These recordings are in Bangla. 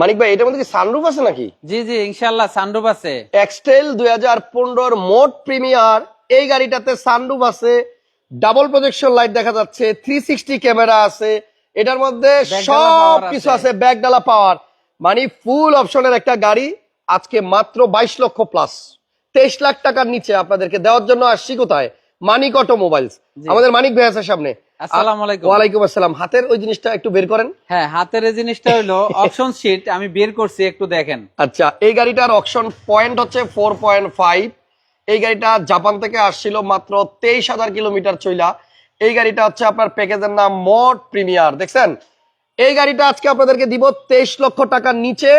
মানিক ভাই এটার মধ্যে কি সানরুফ আছে নাকি? জি জি ইনশাল্লাহ সানরুফ আছে। এক্সটেল দুই হাজার পনেরোর মোট প্রিমিয়ার এই গাড়িটাতে সানরুফ আছে। ডাবল প্রজেকশন লাইট দেখা যাচ্ছে থ্রি সিক্সটি ক্যামেরা আছে। এটার মধ্যে সব কিছু আছে। ব্যাকডালা পাওয়ার মানে ফুল অপশনের একটা গাড়ি আজকে মাত্র বাইশ লক্ষ প্লাস তেইশ লাখ টাকার নিচে আপনাদেরকে দেওয়ার জন্য আসছি কোথায়? মানিক অটোমোবাইলস। আমাদের মানিক ভাই আছে সামনে। আসসালামু আলাইকুম। ওয়ালাইকুম আসসালাম। হাতের ওই জিনিসটা একটু বের করেন। হ্যাঁ হাতের এই জিনিসটা হলো অপশন শিট আমি বের করছি একটু দেখেন। আচ্ছা এই গাড়িটার অকশন পয়েন্ট হচ্ছে ফোর পয়েন্ট ফাইভ এই গাড়িটা জাপান থেকে আসছিল মাত্র তেইশ হাজার কিলোমিটার চইলা। এই গাড়িটা হচ্ছে আপনার প্যাকেজের নাম মোট প্রিমিয়ার দেখছেন? এই গাড়িটা আজকে আপনাদেরকে দিব তেইশ লক্ষ টাকার নিচে।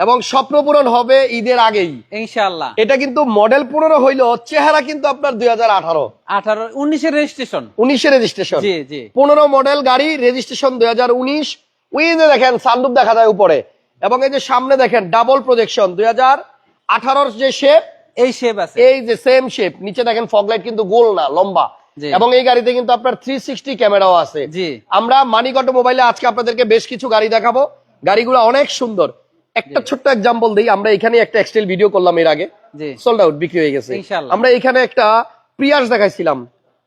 এবং স্বপ্ন পূরণ হবে ঈদের আগেই। ইনশাল্লাহ এটা কিন্তু মডেল পনেরো হইল চেহারা কিন্তু আপনার দুই হাজার আঠারো। আঠারো উনিশের রেজিস্ট্রেশন উনিশের রেজিস্ট্রেশন জি জি। পনেরো মডেল গাড়ি রেজিস্ট্রেশন দুই হাজার উনিশ। উইজে দেখেন সানরুফ দেখা যায় উপরে। এবং এই যে সামনে দেখেন ডাবল প্রজেকশন দুই হাজার আঠারোর যে শেপ এই শেপ আছে। এই যে সেম শেপ নিচে দেখেন ফগলাইট কিন্তু গোল না লম্বা। এবং এই গাড়িতে কিন্তু আপনার থ্রি সিক্সটি ক্যামেরাও আছে। আমরা মানিক মোবাইলে আজকে আপনাদেরকে বেশ কিছু গাড়ি দেখাবো। গাড়িগুলো অনেক সুন্দর। একটা ছোট্ট এক্সাম্পল দিই আমরা এখানে একটা এক্সটেল ভিডিও করলাম এর আগে। সোল্ড আউট বিক্রি হয়ে গেছে। আমরা এখানে একটা প্রিয়াস দেখাইছিলাম।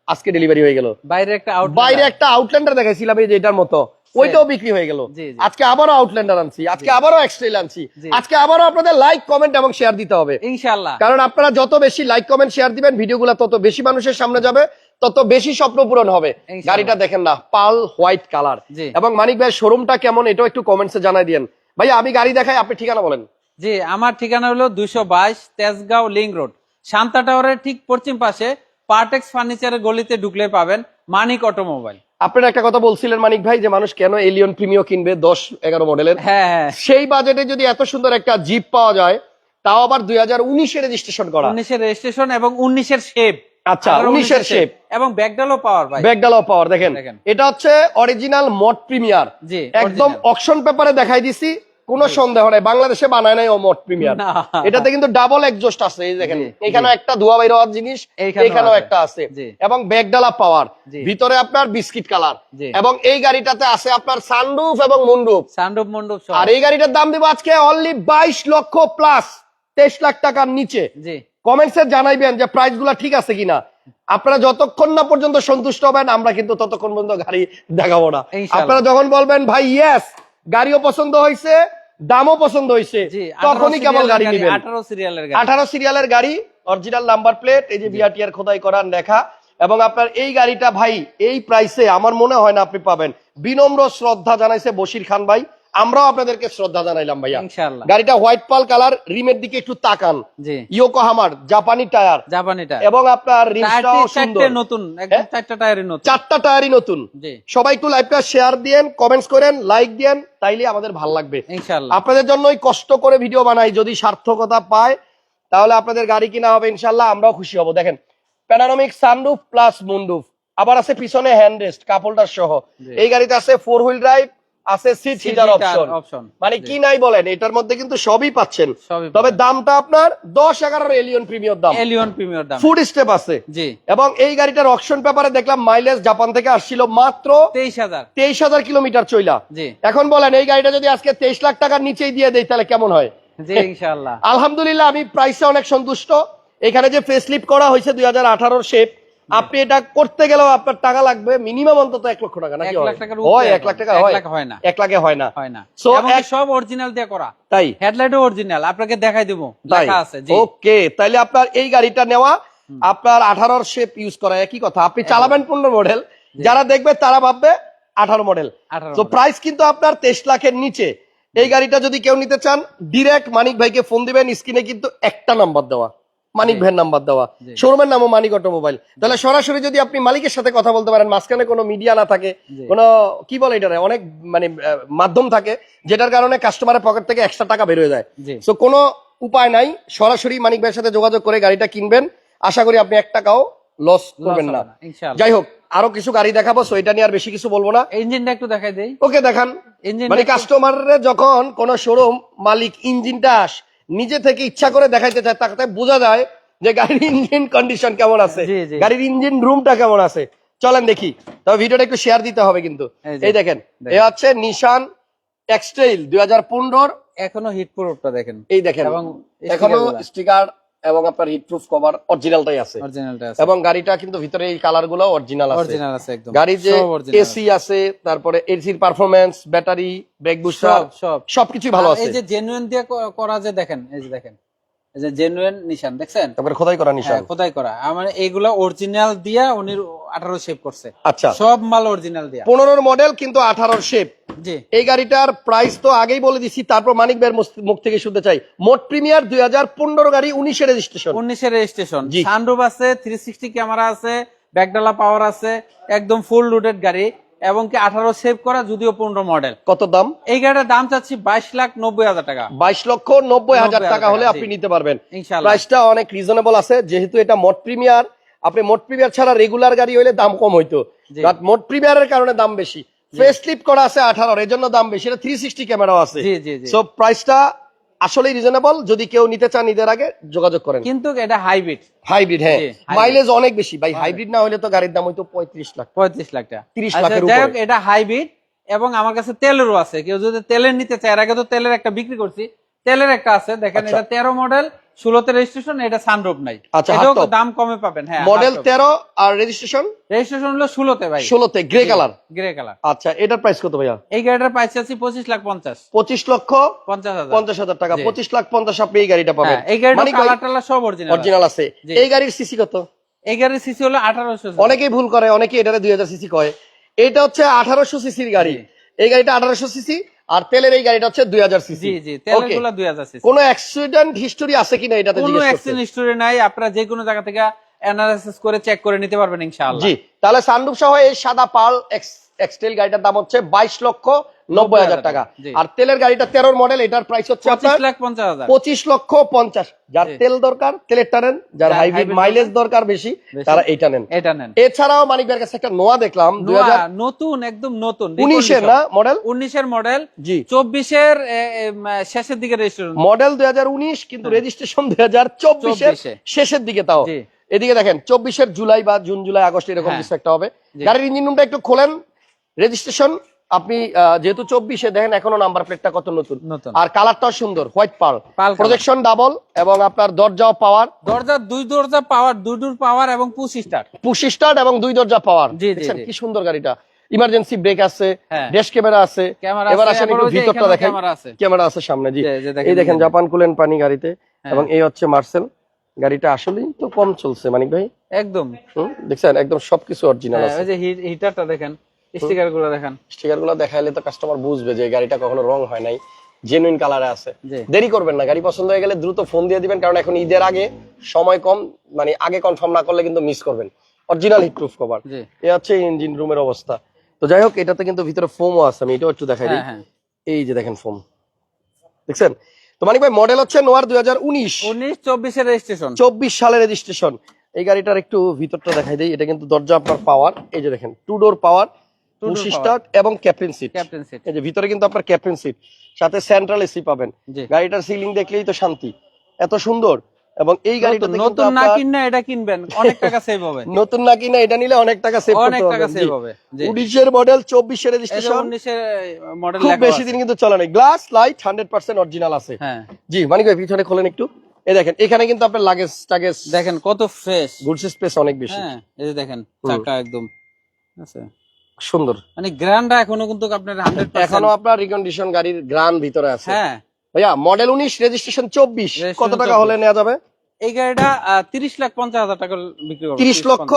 আজকে ডেলিভারি হয়ে গেল। বাইরে একটা আউট বাইরে একটা আউটল্যান্ডার দেখাইছিলাম এই যে এটার মতো। ওইটাও বিক্রি হয়ে গেল। আজকে আবারও আউটল্যান্ডার আনছি। আজকে আবারও এক্সট্রেল আনছি। আজকে আবারও আপনাদের লাইক কমেন্ট এবং শেয়ার দিতে হবে। ইনশাল্লাহ কারণ আপনারা যত বেশি লাইক কমেন্ট শেয়ার দিবেন ভিডিওগুলো তত বেশি মানুষের সামনে যাবে তত বেশি স্বপ্ন পূরণ হবে। গাড়িটা দেখেন না পাল হোয়াইট কালার এবং মানিক ভাই শোরুমটা কেমন এটাও একটু কমেন্টসে জানাই দিয়েন। ভাই আমি গাড়ি দেখাই আপনি ঠিকানা বলেন। জি আমার ঠিকানা হলো দুইশো বাইশ তেজগাঁও লিং রোড। শান্তা টাওয়ারের ঠিক পশ্চিম পাশে পার্টেক্স ফার্নিচারের গলিতে ঢুকলে পাবেন মানিক অটোমোবাইল। আপনারা একটা কথা বলছিলেন মানিক ভাই যে মানুষ কেন এলিয়ন প্রিমিও কিনবে দশ এগারো মডেলের? হ্যাঁ হ্যাঁ। সেই বাজেটে যদি এত সুন্দর একটা জিপ পাওয়া যায় তাও আবার দুই হাজার উনিশে রেজিস্ট্রেশন করা। উনিশের রেজিস্ট্রেশন এবং উনিশের শেপ আচ্ছা, 19 এর shape। এবং ব্যাকডালও পাওয়ার ভাই। পাওয়ার দেখেন। এটা হচ্ছে অরিজিনাল মড প্রিমিয়ার একদম। অকশন পেপারে দেখাই দিছি কোনো সন্দেহ নাই বাংলাদেশে বানায় নাই ও মড প্রিমিয়ার এটাতে কিন্তু ডাবল এক্সজস্ট আছে এই দেখেন। এখানে একটা ধোয়া বাইর হওয়ার জিনিস এখানেও একটা আছে। এবং ব্যাকডালা পাওয়ার। ভিতরে আপনার বিস্কিট কালার। এবং এই গাড়িটাতে আছে আপনার সানরুফ এবং মুনরুফ সানরূপ মণ্ডপ আর এই গাড়িটার দাম দিব আজকে অনলি বাইশ লক্ষ প্লাস তেইশ লাখ টাকার নিচে। কমেন্টসে জানাইবেন যে প্রাইসগুলা ঠিক আছে কিনা। আপনারা যতক্ষণ না পর্যন্ত সন্তুষ্ট হবেন আমরা কিন্তু ততক্ষণ পর্যন্ত গাড়ি দেখাবো না। আপনারা যখন বলবেন ভাই ইয়েস গাড়িও পছন্দ হয়েছে দামও পছন্দ হয়েছে তখনই কেবল গাড়ি নিবেন। আঠারো সিরিয়ালের গাড়ি। আঠারো সিরিয়ালের গাড়ি অরিজিনাল নাম্বার প্লেট এই যে বিআরটিআর খোদাই করার লেখা। এবং আপনার এই গাড়িটা ভাই এই প্রাইসে আমার মনে হয় না আপনি পাবেন। বিনম্র শ্রদ্ধা জানাইছে বশির খান ভাই। আমরাও আপনাদেরকে শ্রদ্ধা জানাইলাম ভাইয়া। গাড়িটা হোয়াইট পাল কালার রিমের দিকে একটু তাকান। ইয়োকো হামার জাপানি টায়ার। জাপানিটা এবং আপনার রিমসটাও সুন্দর। নতুন একদম হ্যাঁ? চারটা টায়ারই নতুন। চারটা টায়ারই নতুন। সবাই একটু লাইভটা শেয়ার দিয়েন কমেন্টস করেন লাইক দিয়েন তাইলে আমাদের ভালো লাগবে। আপনাদের জন্যই কষ্ট করে ভিডিও বানাই যদি সার্থকতা পায় তাহলে আপনাদের গাড়ি কিনা হবে ইনশাল্লাহ আমরাও খুশি হব। দেখেন প্যানারোমিক সানরুফ প্লাস মুন্ডুফ আবার আছে পিছনে হ্যান্ড রেস্ট কাপড়টার সহ। এই গাড়িতে আছে ফোর হুইল ড্রাইভ আছে সিট হিটার অপশন মানে কি নাই বলেন এটার মধ্যে কিন্তু সবই পাচ্ছেন। তবে দামটা আপনার দশ এগারোর এলিয়ন প্রিমিয়ার দাম। এলিয়ন প্রিমিয়ার দাম। ফুড স্টেপ আছে। জি। এবং এই গাড়িটার অকশন পেপারে দেখলাম মাইলেজ জাপান থেকে আসছিল মাত্র তেইশ হাজার। তেইশ হাজার কিলোমিটার চইলা। জি। এখন বলেন এই গাড়িটা যদি আজকে তেইশ লাখ টাকার নিচেই দিয়ে দেয় তাহলে কেমন হয়? জি ইনশাআল্লাহ। আলহামদুলিল্লাহ আমি প্রাইসে অনেক সন্তুষ্ট। এখানে যে ফেসলিপ করা হয়েছে দুই হাজার আঠারোর শেপ আপনি এটা করতে গেলেও আপনার টাকা লাগবে মিনিমাম অন্তত এক লক্ষ টাকা নাকি এক হয়? লাখ এক টাকা হয়। না। এক লাখে হয় না। হয় সব অরিজিনাল দিয়ে করা? তাই। হেডলাইটও অরিজিনাল আপনাকে দেখাই দেবো। লেখা আছে ওকে তাইলে আপনার এই গাড়িটা নেওয়া আপনার আঠারোর শেপ ইউজ করা একই কথা। আপনি চালাবেন পনেরো মডেল যারা দেখবে তারা ভাববে আঠারো মডেল তো প্রাইস কিন্তু আপনার তেইশ লাখের নিচে। এই গাড়িটা যদি কেউ নিতে চান ডিরেক্ট মানিক ভাইকে ফোন দিবেন স্ক্রিনে কিন্তু একটা নাম্বার দেওয়া। মানিক ভাইয়ের নাম্বার দেওয়া। শোরুমের নামও মানিক অটোমোবাইল। তাহলে সরাসরি যদি আপনি মালিকের সাথে কথা বলতে পারেন মাঝখানে কোনো মিডিয়া না থাকে কোনো কি বলে এটারে অনেক মানে মাধ্যম থাকে যেটার কারণে কাস্টমারের পকেট থেকে এক্সট্রা টাকা বের হয়ে যায়। সো কোনো উপায় নাই সরাসরি মানিক ভাইয়ের সাথে যোগাযোগ করে গাড়িটা কিনবেন। আশা করি আপনি এক টাকাও লস করবেন না। যাই হোক আরও কিছু গাড়ি দেখাবো সো এটা নিয়ে আর বেশি কিছু বলব না। ইঞ্জিনটা একটু দেখাই দেই। ওকে দেখান। ইঞ্জিন মানে কাস্টমারের যখন কোন শোরুম মালিক ইঞ্জিনটা আস নিজে থেকে ইচ্ছা করে দেখাইতে চায় তাতে বোঝা যায় যে গাড়ির ইঞ্জিন কন্ডিশন কেমন আছে। গাড়ির ইঞ্জিন রুমটা কেমন আছে। চলেন দেখি। তবে ভিডিওটা একটু শেয়ার দিতে হবে কিন্তু। এই দেখেন। এ হচ্ছে নিশান টেক্সটাইল দুই হাজার পনেরোর। এখনও হিট প্রুফটা দেখেন। এই দেখেন এবং এখনও স্টিকার এবং আপনার হিট প্রুফ কভার অরিজিনালটাই আছে আছে। এবং গাড়িটা কিন্তু ভিতরে এই কালারগুলো অরিজিনাল আছে গাড়ি যে এসি আছে। তারপরে এসির পারফরমেন্স ব্যাটারি ব্রেক বুস্টার সব সবকিছু ভালো আছে। এই যে জেনুইন দিয়ে করা যে দেখেন এই যে দেখেন। যে জেনুইন নিশান দেখছেন? তারপরে খোদাই করা নিশান। হ্যাঁ খোদাই করা। অরিজিনাল দিয়া উনি আঠারো শেপ করছে। আচ্ছা। সব মাল অরিজিনাল দিয়া। পনেরোর মডেল কিন্তু আঠারোর শেপ জি। এই গাড়িটার প্রাইস তো আগেই বলে দিছি তারপর মানিক ভাইয়ের মুখ থেকে শুনতে চাই। মোট প্রিমিয়ার দুই হাজার পনেরো গাড়ি উনিশে রেজিস্ট্রেশন উনিশের রেজিস্ট্রেশন সানরুফ আছে থ্রি সিক্সটি ক্যামেরা আছে ব্যাকডালা পাওয়ার আছে একদম ফুল লোডেড গাড়ি। এবং কি আঠারো সেভ করা যদিও পনেরো মডেল কত দাম? এই গাড়িটার দাম চাচ্ছি বাইশ লাখ নব্বই হাজার টাকা। বাইশ লক্ষ নব্বই হাজার টাকা হলে আপনি নিতে পারবেন। প্রাইসটা অনেক রিজনেবল আছে যেহেতু এটা মোট প্রিমিয়ার। আপনি মোট প্রিমিয়ার ছাড়া রেগুলার গাড়ি হইলে দাম কম হইতো। মোট প্রিমিয়ারের কারণে দাম বেশি। ফেস লিপ করা আছে আঠারোর এর জন্য দাম বেশি। এটা থ্রি সিক্সটি ক্যামেরাও আছে। সো প্রাইসটা আসলেই রিজনেবল যদি কেউ নিতে চান ঈদের আগে যোগাযোগ করেন। কিন্তু এটা হাইব্রিড হাইব্রিড হ্যাঁ। মাইলেজ অনেক বেশি। ভাই হাইব্রিড না হলে তো গাড়ির দাম হয়তো পঁয়ত্রিশ লাখ। পঁয়ত্রিশ লাখ টাকা। 30 লাখ লাখের উপরে। হোক এটা হাইব্রিড এবং আমার কাছে তেলেরও আছে। কেউ যদি তেলের নিতে চায় এর আগে তো তেলের একটা বিক্রি করছি তেলের একটা আছে। দেখেন আচ্ছা। এটা তেরো মডেল ষোলোতে রেজিস্ট্রেশন এটা সানরুফ নাই। আচ্ছা, এটাও দাম কমে পাবেন হ্যাঁ মডেল তেরো আর রেজিস্ট্রেশন রেজিস্ট্রেশন হলো ষোলোতে ভাই। ষোলোতে গ্রে কালার গ্রে কালার আচ্ছা এটার প্রাইস কত ভাইয়া? এই গাড়িটার প্রাইস আছে পঁচিশ লাখ পঞ্চাশ। পঁচিশ লক্ষ পঞ্চাশ হাজার। পঞ্চাশ হাজার টাকা। পঁচিশ লাখ পঞ্চাশ আপনি এই গাড়িটা পাবেন। হ্যাঁ এই গাড়িটা কালার টালার সব অরিজিনাল অরিজিনাল আছে। এই গাড়ির সিসি কত? এই গাড়ির সিসি হলো আঠারোশো অনেকেই ভুল করে অনেকেই এটাতে দুই হাজার সিসি কয়। এটা হচ্ছে আঠারোশো সিসির গাড়ি। এই গাড়িটা আঠারোশো সিসি আর তেলের এই গাড়িটা হচ্ছে দুই হাজার সিসি। জি জি তেলেরগুলো হাজার সিসি। কোন অ্যাক্সিডেন্ট হিস্টোরি আছে কিনা এটাতে কোনো জিজ্ঞেস। অ্যাক্সিডেন্ট হিস্টোরি নাই আপনারা যে কোনো জায়গা থেকে অ্যানালাইসিস করে চেক করে নিতে পারবেন ইনশাআল্লাহ। জি তাহলে সানরুফ সহ এই সাদা পাল এক্সটেল গাড়িটার দাম হচ্ছে বাইশ লক্ষ নব্বই হাজার টাকা। আর তেলের গাড়িটা তেরোর মডেল এটার প্রাইস হচ্ছে পঁচিশ আপনার লক্ষ পঞ্চাশ। যার তেল দরকার তেলের টানেন যার যার হাইব্রিড মাইলেজ দরকার, বেশি। তারা এইটা নেন। এটা নেন। এছাড়াও মানিক ভাইয়ের কাছে একটা নোয়া দেখলাম নতুন একদম নতুন উনিশের না মডেল উনিশের মডেল জি। চব্বিশের শেষের দিকে রেজিস্ট্রেশন মডেল দুই হাজার উনিশ কিন্তু রেজিস্ট্রেশন দুই হাজার চব্বিশের শেষের দিকে তাও। এদিকে দেখেন চব্বিশের জুলাই বা জুন জুলাই আগস্ট এরকম হ্যাঁ। কিছু একটা হবে। গাড়ির ইঞ্জিন রুমটা একটু খোলেন রেজিস্ট্রেশন আপনি যেহেতু চব্বিশে দেখেন এখনও নাম্বার প্লেটটা কত নতুন। আর কালারটাও সুন্দর হোয়াইট পাল পাল প্রজেকশন ডাবল এবং আপনার দরজাও পাওয়ার দরজা দুই দরজা পাওয়ার দুই দূর পাওয়ার এবং পুশ স্টার্ট পুশ স্টার্ট এবং দুই দরজা পাওয়ার। কি সুন্দর গাড়িটা। ইমার্জেন্সি ব্রেক আছে। ড্যাশ ক্যামেরা আছে। এবার আসেন একটু ভিতরটা দেখাই ক্যামেরা আছে। সামনে জি। এই দেখেন জাপান কুলেন পানি গাড়িতে হ্যাঁ। এবং এই হচ্ছে মার্সেল গাড়িটা আসলেই তো কম চলছে মানিক ভাই। একদম। দেখছেন? একদম সবকিছু অরিজিনাল হ্যাঁ, আছে। হিটারটা দেখেন। স্টিকারগুলো দেখেন। স্টিকারগুলো দেখাইলে তো কাস্টমার বুঝবে যে গাড়িটা কখনো রং হয় নাই জেনুইন কালারে আছে। দেরি করবেন না গাড়ি পছন্দ হয়ে গেলে দ্রুত ফোন দিয়ে দিবেন কারণ এখন ঈদের আগে সময় কম মানে আগে কনফার্ম না করলে কিন্তু মিস করবেন। অরিজিনাল হিট প্রুফ কভার এ হচ্ছে ইঞ্জিন রুমের অবস্থা। তো যাই হোক এটাতে কিন্তু ভিতরে ফোমও আছে আমি এটাও একটু দেখাই দিই। হ্যাঁ হ্যাঁ। এই যে দেখেন ফোম দেখছেন? তো মানিক ভাই মডেল হচ্ছে নোয়ার দুই হাজার উনিশ। উনিশ চব্বিশের রেজিস্ট্রেশন চব্বিশ সালের রেজিস্ট্রেশন এই গাড়িটার একটু ভিতরটা দেখাই দিই এটা কিন্তু দরজা আপনার পাওয়ার এই যে দেখেন two door power push start এবং ক্যাপ্টেন সিট ক্যাপ্টেন সিট এই যে ভিতরে কিন্তু আপনার ক্যাপ্টেন সিট সাথে সেন্ট্রাল এসি পাবেন। গাড়িটার সিলিং দেখলেই তো শান্তি। এত সুন্দর। এবং এই গাড়িটা নতুন- না এটা কিনবেন। অনেক টাকা সেভ হবে। নতুন না কিনা এটা নিলে অনেক টাকা সেভ অনেক টাকা সেভ হবে। উনিশের মডেল রেজিস্ট্রেশন উনিশের খুব বেশি দিন কিন্তু চলে নাই। Glass light hundred percent original আছে। হ্যাঁ। জি মানিক ভাই পিছনে খোলেন একটু। এই দেখেন এখানে কিন্তু আপনার লাগেজ টাগেজ দেখেন কত ফ্রেশ গুডস স্পেস অনেক বেশি। হ্যাঁ এই যে দেখেন চাকা একদম। আছে? সুন্দর। মানে গ্র্যান্ডটা এখনও কিন্তু আপনার এখনও আপনার রিকন্ডিশন গাড়ির গ্রান ভিতরে আছে। হ্যাঁ। ভাইয়া মডেল উনিশ রেজিস্ট্রেশন চব্বিশ। কত টাকা হলে নেওয়া যাবে? এই গাড়িটা তিরিশ লাখ পঞ্চাশ হাজার টাকা বিক্রি করব। তিরিশ লক্ষ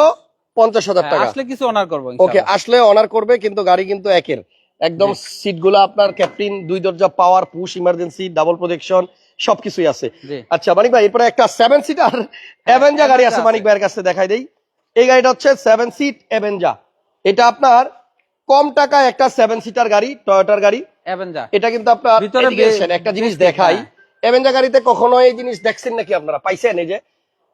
পঞ্চাশ। হাজার হ্যাঁ, টাকা। আসলে কিছু অনার করব ওকে আসলে অনার করবে কিন্তু গাড়ি কিন্তু একের। একদম সিটগুলো আপনার ক্যাপ্টেন দুই দরজা power push emergency double protection সবকিছুই আছে। আচ্ছা মানিক ভাই এরপরে একটা সেভেন সিটার অ্যাভেঞ্জা গাড়ি আছে মানিক। ভাইয়ের কাছে দেখাই দেই। এই গাড়িটা হচ্ছে সেভেন সিট অ্যাভেঞ্জা এটা আপনার কম টাকায় একটা সেভেন সিটার গাড়ি টয়োটার গাড়ি। এটা কিন্তু আপনার একটা জিনিস দেখাই। অ্যাভেঞ্জা গাড়িতে কখনো এই জিনিস দেখছেন নাকি আপনারা? পাইছেন এই যে।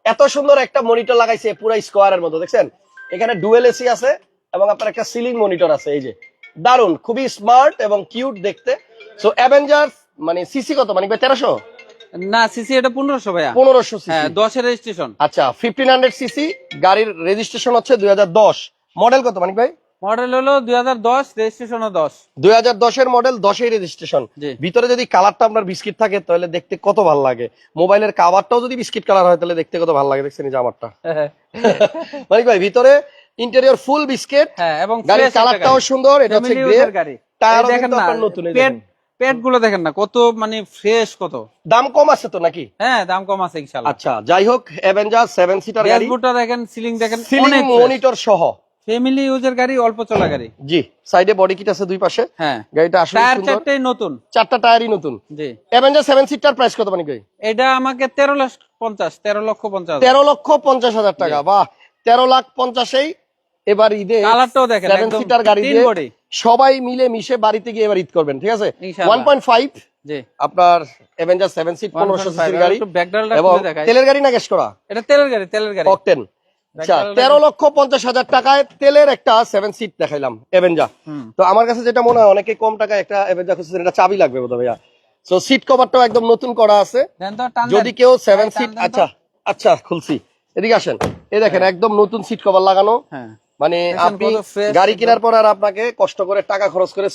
এত সুন্দর একটা মনিটর লাগাইছে পুরো স্কোয়ারের মতো দেখছেন? এখানে ডুয়েল এসি আছে এবং আপনার একটা সিলিং মনিটর আছে এই যে। দারুণ খুবই স্মার্ট এবং কিউট দেখতে। সো অ্যাভেঞ্জার মানে সিসি কত? মানে তেরোশো? না সিসি এটা পনেরোশো ভাইয়া। পনেরোশো হ্যাঁ দশের রেজিস্ট্রেশন আচ্ছা ফিফটিন হান্ড্রেড সিসি গাড়ির রেজিস্ট্রেশন হচ্ছে দুই হাজার দশ। মডেল কত মানিক ভাই? মডেল হলো দুই হাজার দশ রেজিস্ট্রেশনও দশ। দুই হাজার দশের মডেল দশেই রেজিস্ট্রেশন ভিতরে যদি কালারটা আপনার বিস্কিট থাকে তাহলে দেখতে কত ভালো লাগে। মোবাইলের কাভারটাও যদি বিস্কিট কালার হয় তাহলে দেখতে কত ভালো লাগে দেখছেন এই জামারটা মানিক ভাই ভিতরে ইন্টেরিয়র ফুল বিস্কিট হ্যাঁ এবং গাড়ির কালারটাও সুন্দর এটা হচ্ছে গ্রে গাড়ি। টায়ারও দেখেন না নতুন পেট। পেটগুলো দেখেন না কত মানে ফ্রেশ কত। দাম কম আছে তো নাকি? হ্যাঁ দাম কম আছে ইনশাআল্লাহ। আচ্ছা যাই হোক অ্যাভেঞ্জার সেভেন সিটার গাড়ি। ড্যাশবোর্ডটা দেখেন সিলিং দেখেন অনেক মনিটর সহ। ফ্যামিলি ইউজের গাড়ি অল্প চলা গাড়ি। জি সাইডে বডি কিট আছে দুই পাশে। হ্যাঁ। গাড়িটা আসলে টায়ার চারটেই নতুন। চারটা টায়ারই নতুন। জি। অ্যাভেঞ্জার সেভেন সিটার প্রাইস কত ভাই? এটা আমাকে তেরো লাখ পঞ্চাশ তেরো লক্ষ পঞ্চাশ তেরো লক্ষ পঞ্চাশ হাজার টাকা। বাহ তেরো লাখ পঞ্চাশেই এবার ঈদে কালারটাও দেখেন সেভেন একদম সিটার গাড়ি দিয়ে সবাই মিলে মিশে বাড়িতে গিয়ে এবার ঈদ করবেন ঠিক আছে? ইনশাআল্লাহ। ওয়ান পয়েন্ট ফাইভ জি। আপনার অ্যাভেঞ্জার সেভেন সিট পনেরোশো সিসির গাড়ি। এবং তেলের গাড়ি না গ্যাস করা? এটা তেলের গাড়ি তেলের গাড়ি। অকটেন তেরো লক্ষ পঞ্চাশ হাজার টাকায় তেলের একটা সেভেন সিট দেখাইলাম এভেঞ্জা তো আমার কাছে যেটা মনে হয় অনেকে কম টাকায় একটা এভেঞ্জা খুঁজছেন এটা চাবি লাগবে বোধ ভাইয়া। তো সিট কভারটাও একদম নতুন করা আছে। যদি কেউ সেভেন সিট আচ্ছা আচ্ছা খুলছি। এদিকে আসেন। এই দেখেন একদম নতুন সিট কভার লাগানো। হ্যাঁ। মানে আপনি গাড়ি কেনার পর আর আপনাকে কষ্ট করে টাকা খরচ করে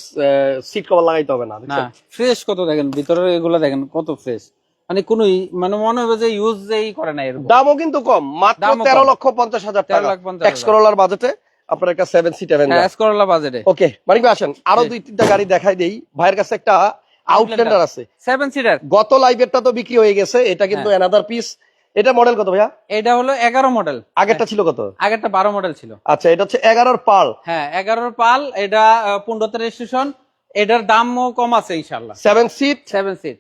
সিট কভার লাগাইতে হবে না না ফ্রেশ কত দেখেন? ভিতরে এগুলো দেখেন কত ফ্রেশ মানে কোন মানে মনে হবে যে ইউজ যেই করে না এরকম। দামও কিন্তু কম মাত্র তেরো লক্ষ পঞ্চাশ হাজার টাকা। এক্স করোলার বাজেটে আপনার একটা সেভেন সিট হ্যাঁ অ্যাভেঞ্জার এসকরলা বাজেটে ওকে মানিক আসেন। আরও দুই তিনটা গাড়ি দেখাই দেই। ভাইয়ের কাছে একটা আউটল্যান্ডার আছে। সেভেন সিটার গত লাইভেরটা তো বিক্রি হয়ে গেছে। এটা কিন্তু হ্যাঁ। এনাদার পিস এটা মডেল কত ভাইয়া? এটা হলো এগারো মডেল আগেরটা ছিল কত? আগেরটা বারো মডেল ছিল। আচ্ছা এটা হচ্ছে এগারোর পাল। হ্যাঁ এগারোর পাল। এটা পনেরোতে রেজিস্ট্রেশন এটার দামও কম আছে ইনশাল্লাহ seven seat seven seat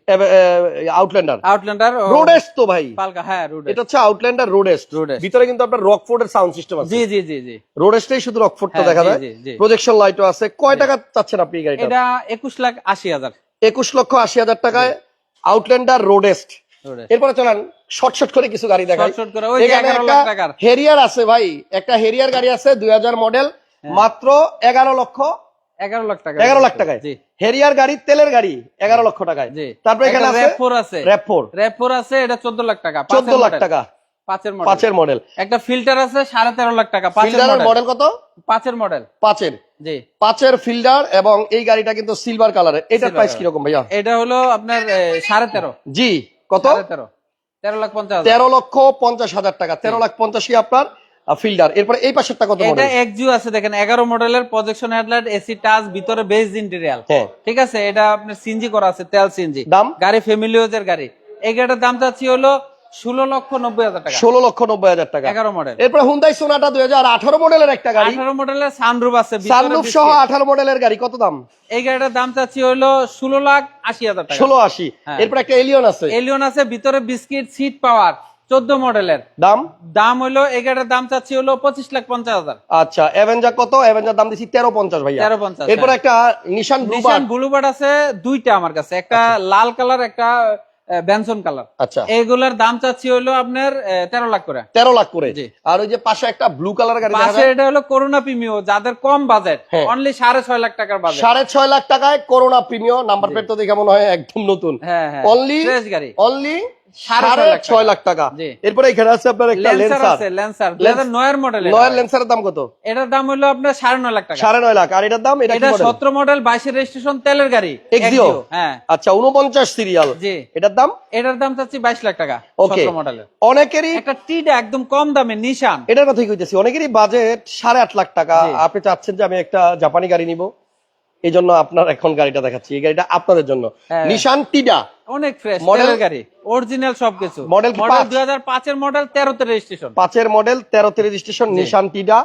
Outlander Outlander রোডেস্ট তো ভাই। পালকা হ্যাঁ রোড এটা হচ্ছে আউটল্যান্ডার Roadest। ভিতরে কিন্তু আপনার রকফোর্ডের সাউন্ড সিস্টেম আছে। জি জি জি জি। রোডেস্টেই শুধু রকফোর্ডটা হ্যাঁ, দেখা যায়। প্রজেকশন লাইটও আছে। কয় টাকা চাচ্ছেন আপনি গাড়িটা এটা একুশ লাখ আশি হাজার। একুশ লক্ষ আশি হাজার টাকায় আউটল্যান্ডার রোডেস্ট এরপরে চলেন শর্ট শর্ট করে কিছু গাড়ি দেখাই। এখানে 11 একটা। হেরিয়ার আছে ভাই। একটা হেরিয়ার গাড়ি আছে দুই হাজার মডেল মাত্র এগারো লক্ষ এগারো লাখ টাকা এগারো লাখ টাকায়? হেরিয়ার গাড়ি তেলের গাড়ি এগারো লক্ষ টাকায়। তারপরে এখানে আছে ফোর আছে। র্যাপ ফোর আছে এটা চোদ্দ লাখ টাকা চোদ্দ লাখ টাকা। পাঁচের মডেল একটা ফিল্টার আছে সাড়ে তেরো লাখ টাকা পাঁচের ফিল্ডারের মডেল কত? পাঁচের মডেল পাঁচের। জি। পাঁচের ফিল্ডার এবং এই গাড়িটা কিন্তু সিলভার কালারের এটার প্রাইস কীরকম ভাইয়া? এটা হলো আপনার সাড়ে তেরো। জি কত? তেরো। তেরো লাখ পঞ্চাশ তেরো লক্ষ পঞ্চাশ হাজার টাকা। তেরো লাখ পঞ্চাশই আপনার ফিল্ডার এরপরে এই পাশেরটা কত এটা আছে দেখেন এগারো মডেলের প্রজেকশন হেডলাইট এসি টাচ ভিতরে বেস ইন্টেরিয়াল ঠিক আছে? এটা আপনার সিনজি করা আছে তেল দাম? গাড়ি ফ্যামিলি ইউজের গাড়ি। এই গাড়িটার দাম চাচ্ছি হলো ষোলো লক্ষ নব্বই হাজার টাকা। ষোলো লক্ষ নব্বই হাজার টাকা। এগারো মডেল এরপরে হুন্দাই সোনাটা দুই হাজার আঠারো মডেলের একটা গাড়ি। আঠারো মডেলের সানরুফ আছে সানরুফ সহ আঠারো মডেলের গাড়ি কত দাম? এই গাড়িটার দাম চাচ্ছি হলো ষোলো লাখ আশি হাজার টাকা। ষোলো আশি। হ্যাঁ। এরপর একটা এলিয়ন আছে। এলিয়ন আছে ভিতরে বিস্কিট সিট পাওয়ার চোদ্দ মডেলের। দাম? দাম হলো এই গাড়িটার দাম চাচ্ছি হলো পঁচিশ লাখ পঞ্চাশ হাজার। আচ্ছা অ্যাভেঞ্জার কত? অ্যাভেঞ্জার দাম দিচ্ছি তেরো পঞ্চাশ ভাইয়া। 1350 এরপর একটা নিশান নিশান ব্লুবার্ড আছে দুইটা আমার কাছে একটা লাল কালার একটা কালার। আচ্ছা। এইগুলার দাম চাচ্ছি হলো আপনার তেরো লাখ করে। তেরো লাখ করে। আর ওই যে পাশে একটা ব্লু কালার গাড়ি পাশে এটা হলো করোনা প্রিমিও যাদের কম বাজেট হ্যাঁ। অনলি সাড়ে ছয় লাখ টাকার বাজেট সাড়ে ছয় লাখ টাকায় করোনা প্রিমিয়াম নাম্বার প্লেট তো দেখে মনে হয় একদম নতুন। হ্যাঁ হ্যাঁ। অনলি গাড়ি। অনলি সাড়ে সাড়ে ছয় লাখ টাকা। এরপরে এখানে আছে আপনার একটা লেন্সার লেন্সার আছে লেন্সার নয়ের মডেল নয়ের লেন্সারের দাম কত? এটার দাম হলো আপনার সাড়ে নয় লাখ টাকা। সাড়ে নয় লাখ। আর এটার দাম এটা কি এটা model? সতেরো মডেল বাইশের রেজিস্ট্রেশন তেলের গাড়ি? Exio, হ্যাঁ। আচ্ছা উনপঞ্চাশ সিরিয়াল জি। এটার দাম? এটার দাম চাচ্ছি বাইশ লাখ টাকা ওকে সতেরো মডেলের অনেকেরই একটা টিটা একদম কম দামে নিশান এটার কথাই কইতেছি অনেকেরই বাজেট সাড়ে আট লাখ টাকা। আপনি চাচ্ছেন যে আমি একটা জাপানি গাড়ি নিব। এই জন্য আপনার এখন গাড়িটা দেখাচ্ছি। এই গাড়িটা আপনাদের জন্য। হ্যাঁ। নিশান টিডা অনেক ফ্রেশ তেলের গাড়ি। অরিজিনাল সবকিছু। মডেল? দুই হাজার পাঁচের মডেল তেরোতে রেজিস্ট্রেশন পাঁচের মডেল তেরোতে রেজিস্ট্রেশন নিশান টিডা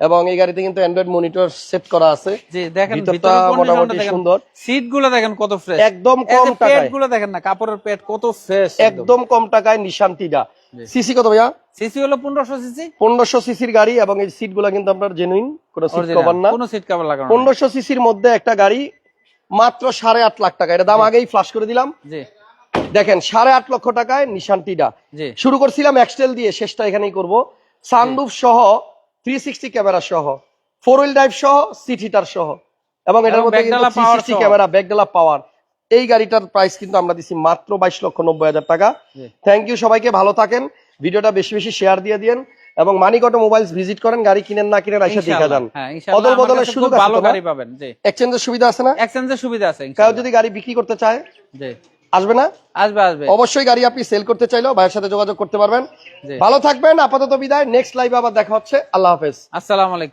এবং এই গাড়িতে কিন্তু অ্যান্ড্রয়েড মনিটর সেট করা আছে। জি দেখেন ভিতরটা মোটামুটি সুন্দর। সিটগুলো দেখেন কত ফ্রেশ একদম কম টাকায়। গুলো দেখেন না কাপড়ের পেট কত ফ্রেশ একদম কম টাকায় নিশান টিডা সিসি কত ভাইয়া? সিসি হলো পনেরোশো সিসি। পনেরোশো সিসির গাড়ি এবং এই সিটগুলা কিন্তু আপনার জেনুইন কোনো সিট কভার না। কোনো সিট কভার লাগানো সিসির মধ্যে একটা গাড়ি মাত্র সাড়ে আট লাখ টাকা। এটা দাম আগেই ফ্লাশ করে দিলাম। জি। দেখেন সাড়ে আট লক্ষ টাকায় নিশান টিডা শুরু করছিলাম এক্সটেল দিয়ে শেষটা এখানেই করব। সানরুফ সহ থ্রি সিক্সটি ক্যামেরা সহ ফোর হুইল ড্রাইভ সহ সিট হিটার সহ। এবং এটার মধ্যে কিন্তু। ক্যামেরা ব্যাকডালা পাওয়ার এই গাড়িটার প্রাইস কিন্তু আমরা দিচ্ছি মাত্র বাইশ লক্ষ নব্বই হাজার টাকা। থ্যাংক ইউ সবাইকে ভালো থাকেন। ভিডিওটা বেশি বেশি শেয়ার দিয়ে দিন এবং মানিকট মোবাইলস ভিজিট করেন গাড়ি কিনেন না কিনেন আইসা দেখা যান। হ্যাঁ, ইনশাআল্লাহ অদল বদলের সুযোগ আছে ভালো? গাড়ি পাবেন জি। এক্সচেঞ্জের সুবিধা আছে না? এক্সচেঞ্জের সুবিধা আছে কেউ যদি গাড়ি বিক্রি করতে চায় জি। আসবে না? আসবে আসবে। অবশ্যই গাড়ি আপনি সেল করতে চাইলেও ভাইয়ের সাথে যোগাযোগ করতে পারবেন। ভালো থাকবেন আপাতত বিদায়। নেক্সট লাইভে আবার দেখা হচ্ছে। আল্লাহ হাফেজ। আসসালামু আলাইকুম।